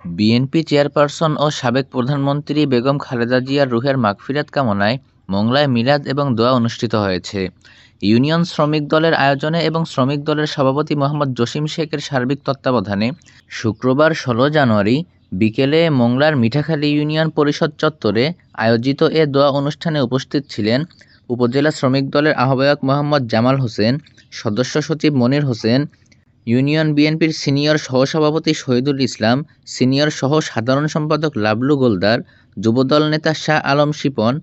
BNP chairperson ও সাবেক প্রধানমন্ত্রী বেগম খালেদা জিয়ার রুহের মাগফিরাত কামনায় মোংলায় মিলাদ এবং দোয়া অনুষ্ঠিত হয়েছে। ইউনিয়ন শ্রমিক দলের আয়োজনে এবং শ্রমিক দলের সভাপতি মোহাম্মদ জসিম শেখের সার্বিক তত্ত্বাবধানে শুক্রবার ষোলো জানুয়ারি বিকেলে মোংলার মিঠাখালী ইউনিয়ন পরিষদ চত্বরে আয়োজিত এ দোয়া অনুষ্ঠানে উপস্থিত ছিলেন উপজেলা শ্রমিক দলের আহ্বায়ক মোহাম্মদ জামাল হোসেন, সদস্য সচিব মনির হোসেন ইউনিয়ন বিএনপির সিনিয়র সহসভাপতি শহীদুল ইসলাম, সিনিয়র সহ সাধারণ সম্পাদক লাবলু গোলদার, যুবদল নেতা শাহ আলম শিপন,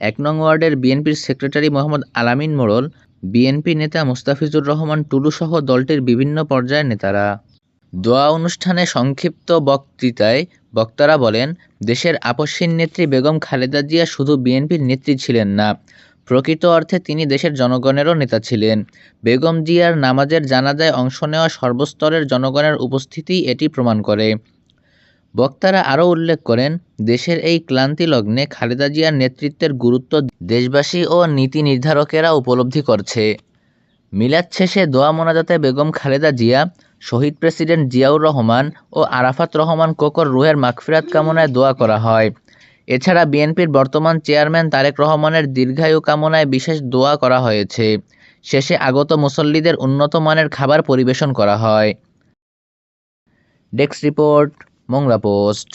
এক নং ওয়ার্ডের বিএনপির সেক্রেটারি মোহাম্মদ আলামিন মোড়ল, বিএনপি নেতা মুস্তাফিজুর রহমান টুলুসহ দলটির বিভিন্ন পর্যায়ের নেতারা। দোয়া অনুষ্ঠানে সংক্ষিপ্ত বক্তৃতায় বক্তারা বলেন, দেশের আপসীন নেত্রী বেগম খালেদা জিয়া শুধু বিএনপির নেত্রী ছিলেন না প্রকৃত অর্থে তিনি দেশের জনগণেরও নেতা ছিলেন। বেগম জিয়ার নামাজের জানাজায় অংশ নেওয়া সর্বস্তরের জনগণের উপস্থিতিই এটি প্রমাণ করে। বক্তারা আরও উল্লেখ করেন, দেশের এই ক্লান্তি লগ্নে খালেদা জিয়ার নেতৃত্বের গুরুত্ব দেশবাসী ও নীতি নির্ধারকেরা উপলব্ধি করছে। মিলাদ শেষে দোয়া মোনাজাতে বেগম খালেদা জিয়া, শহীদ প্রেসিডেন্ট জিয়াউর রহমান ও আরাফাত রহমান কোকর রুহের মাগফিরাত কামনায় দোয়া করা হয়। এছাড়া বিএনপির বর্তমান চেয়ারম্যান তারেক রহমানের দীর্ঘায়ু কামনায় বিশেষ দোয়া করা হয়েছে। শেষে আগত মুসল্লিদের উন্নত মানের খাবার পরিবেশন করা হয়। Desk report, Mongla post.